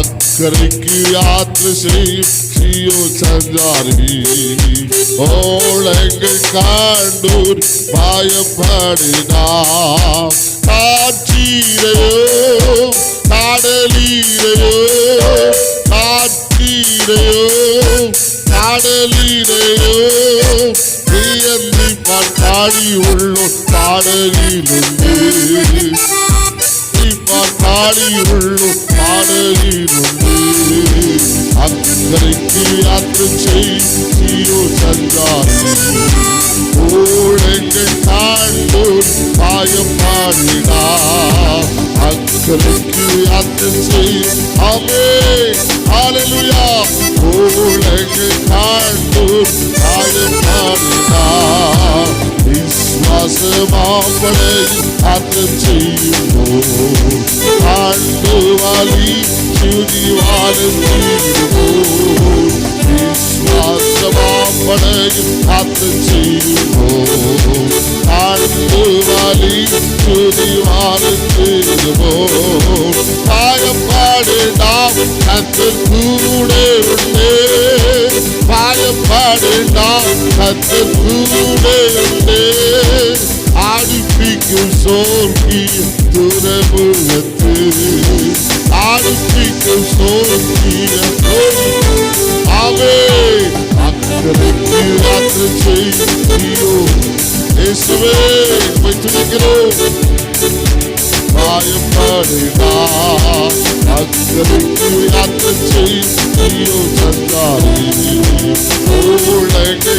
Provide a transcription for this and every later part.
அக்கறைக்கு யாத்திரை செய்யும் சியோ சஞ்சாரி ஓளங்கள் காண்டூர் பயப்படினார் காற்றீரையோ கடலீரையோ காற்றீரையோ கடலீரையோ வியந்தி பாடி உள்ளோர் பாடலிலுண்டு பாடி உள்ளோர் பாடலிலுண்டு அக்கறைக்கு யாத்திரை செய்யோ சஞ்சாரி ஊழங்கள் தாண்டோர் பாயப்பாடினா அக்கறைக்கு யாத்திரை செய்யும் அமே ஹalleluya. ஊழங்கள் தாண்டோர் பாயப்பாடினா விசுவாசமாப்படை யாத்திரை செய்யும். വാലി ശിവജി വാഴുമ്പോൾ വിശ്വാസമാപ്പടയും കാത്തു ചെയ്യുമ്പോൾ താഴ്ന്നു വാലി ശിവജി വാഴുമ്പോൾ പായപ്പാടിടാം കത്തിൽ കൂടെ ഉണ്ട് പായപ്പാടിടാം കത്തിൽ കൂടെ ഉണ്ട് ஆடிப்பிக்கும் சோர்கி துறமுகத்து ஆடிப்பிக்கும் சோர்கிய அவே அக்கறைக்கு யாத்திரை செய்யோ இயேசுவே அக்கறைக்கு யாத்திரை செய்யோ சந்தாரி உலகை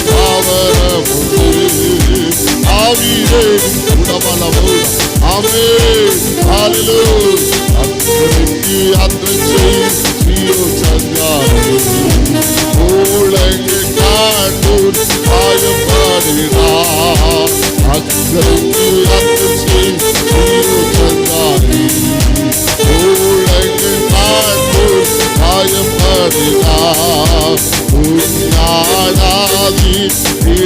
பாவரமுண்டு ஆவிரேடி குணமலமோ ஆமே Hallelujah. அக்கறைக்கு அத்தை செய்யோ சஞ்சாரி ஓழங்கு காண்டூர் பாயப்பாடினா அக்கறைக்கு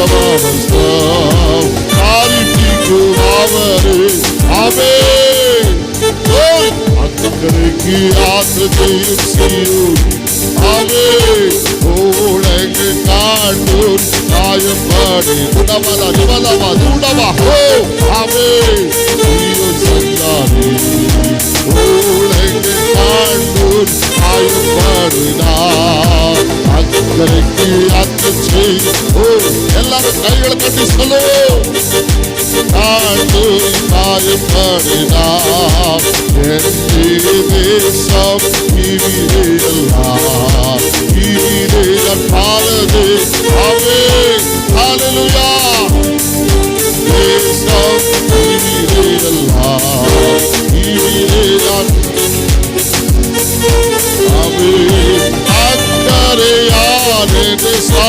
సమానం కాలిటికు రావరే ఆమె అక్కడికి ఆశ తీర్చియు ఆమె ఓడకి కాటు కాయపడి గుణమల నిమలవ దూడవ హో ఆ எல்லாரும் கைகளை கட்டி சொல்லுவோம். காண்டூர் தேசம் இவிரேலாம் இவிரேல் பாலது அவே ஹalleluya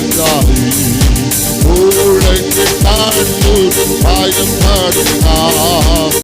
சங்காரி ஊழங்கு தாண்டு பாயம்